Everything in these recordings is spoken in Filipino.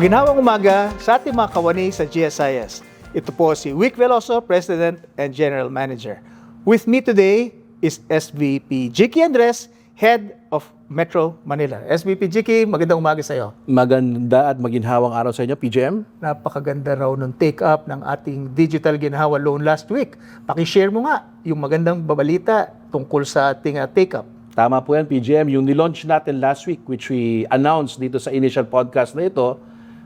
Maginawang umaga sa ating mga kawani sa GSIS. Ito po si Wick Veloso, President and General Manager. With me today is SVP Jiki Andres, Head of Metro Manila. SVP Jiki, magandang umaga sa iyo. Maganda at maginhawang araw sa inyo, PGM. Napakaganda raw nung take-up ng ating digital ginhawa loan last week. Pakishare mo nga yung magandang babalita tungkol sa ating uh, take-up. Tama po yan, PGM. Yung nilaunch natin last week, which we announced dito sa initial podcast na ito,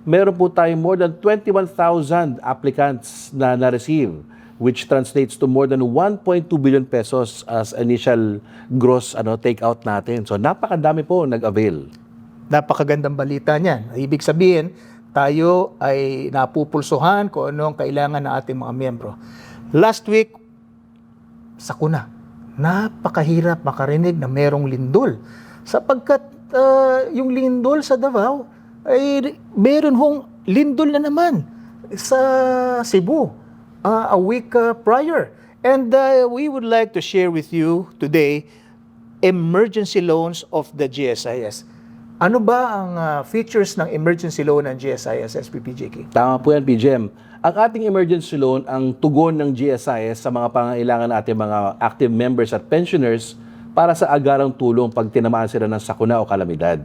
meron po tayong more than 21,000 applicants na na-receive, which translates to more than 1.2 billion pesos as initial gross ano take-out natin. So napakadami po nag-avail. Napakagandang balita niyan. Ibig sabihin, tayo ay napupulsuhan kung ano ang kailangan ng ating mga miyembro. Last week, sakuna. Napakahirap makarinig na merong lindol. Sapagkat ah, yung lindol sa Davao ay meron hong lindol na naman sa Cebu ah, a week ah, prior. And ah, we would like to share with you today emergency loans of the GSIS. Ano ba ang ah, features ng emergency loan ng GSIS SPPJK? Tama po yan, PGM. Ang ating emergency loan, ang tugon ng GSIS sa mga pangailangan ng ating mga active members at pensioners para sa agarang tulong pag tinamaan sila ng sakuna o kalamidad.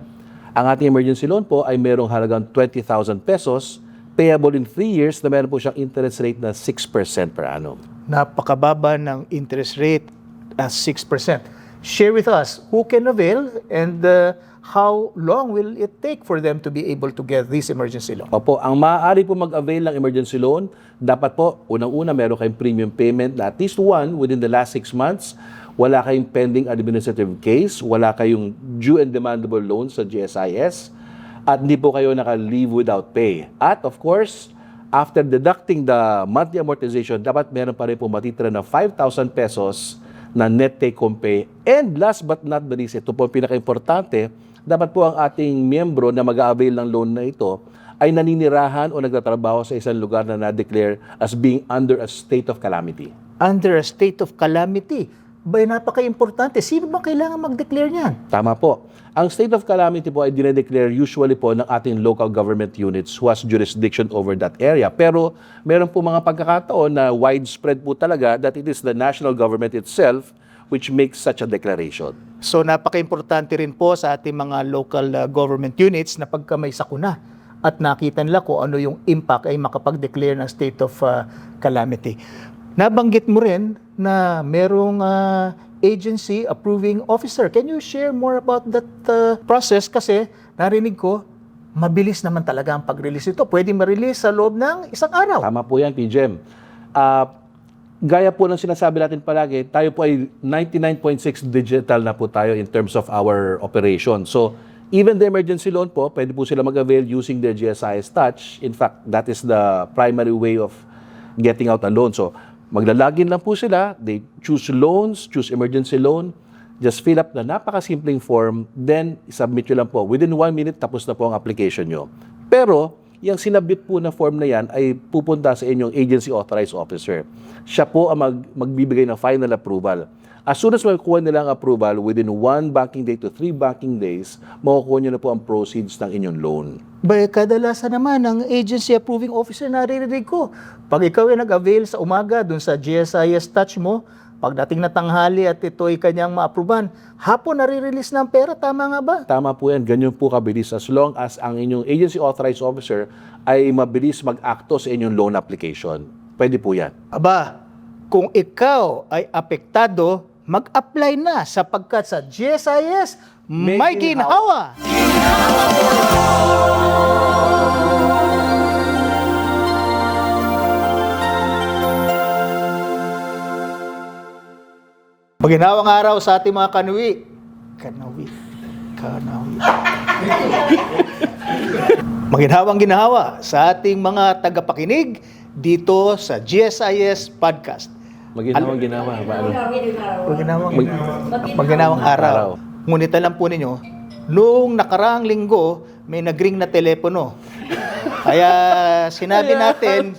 Ang ating emergency loan po ay merong halagang 20,000 pesos, payable in 3 years na meron po siyang interest rate na 6% per annum. Napakababa ng interest rate at 6%. Share with us who can avail and uh, how long will it take for them to be able to get this emergency loan? Opo, ang maaari po mag-avail ng emergency loan, dapat po, unang-una, meron kayong premium payment na at least one within the last six months. Wala kayong pending administrative case, wala kayong due and demandable loans sa GSIS, at hindi po kayo naka-leave without pay. At of course, after deducting the monthly amortization, dapat meron pa rin po matitira na 5,000 pesos na net take-home pay. And last but not the least, ito po ang pinaka-importante, dapat po ang ating miyembro na mag-avail ng loan na ito ay naninirahan o nagtatrabaho sa isang lugar na na-declare as being under a state of calamity. Under a state of calamity. Bay, napaka-importante. Sino ba kailangan mag-declare niyan? Tama po. Ang state of calamity po ay dinedeclare usually po ng ating local government units who has jurisdiction over that area. Pero meron po mga pagkakataon na widespread po talaga that it is the national government itself which makes such a declaration. So napaka-importante rin po sa ating mga local uh, government units na pagka may sakuna at nakita nila kung ano yung impact ay makapag-declare ng state of uh, calamity. Nabanggit mo rin na merong uh, agency approving officer. Can you share more about that uh, process? Kasi narinig ko, mabilis naman talaga ang pag-release ito. Pwede ma-release sa loob ng isang araw. Tama po yan, PGM. Ah, gaya po ng sinasabi natin palagi, tayo po ay 99.6 digital na po tayo in terms of our operation. So, even the emergency loan po, pwede po sila mag-avail using their GSIS Touch. In fact, that is the primary way of getting out a loan. So, maglalagin lang po sila, they choose loans, choose emergency loan, just fill up na napakasimpleng form, then submit nyo lang po. Within one minute, tapos na po ang application nyo. Pero, yung sinabit po na form na yan ay pupunta sa inyong agency authorized officer. Siya po ang mag, magbibigay ng final approval. As soon as makukuha nila ang approval, within one banking day to three banking days, makukuha nyo na po ang proceeds ng inyong loan. Bay, kadalasan naman ang agency approving officer naririnig ko. Pag ikaw ay nag-avail sa umaga dun sa GSIS touch mo, pagdating na tanghali at ito ay kanyang ma-approvean, hapon nare-release na ang pera, tama nga ba? Tama po yan, ganyan po kabilis as long as ang inyong agency authorized officer ay mabilis mag-acto sa inyong loan application. Pwede po yan. Aba, kung ikaw ay apektado, mag-apply na sapagkat sa GSIS, may, May ginhawa. Maginawang araw sa ating mga kanuwi. Kanawi. Kanawi. Maginhawang ginahawa sa ating mga tagapakinig dito sa GSIS Podcast. Maginawang ginawa. Paano? Maginawang, maginawang araw. Ngunit alam po ninyo, noong nakaraang linggo, may nagring na telepono. Kaya sinabi natin,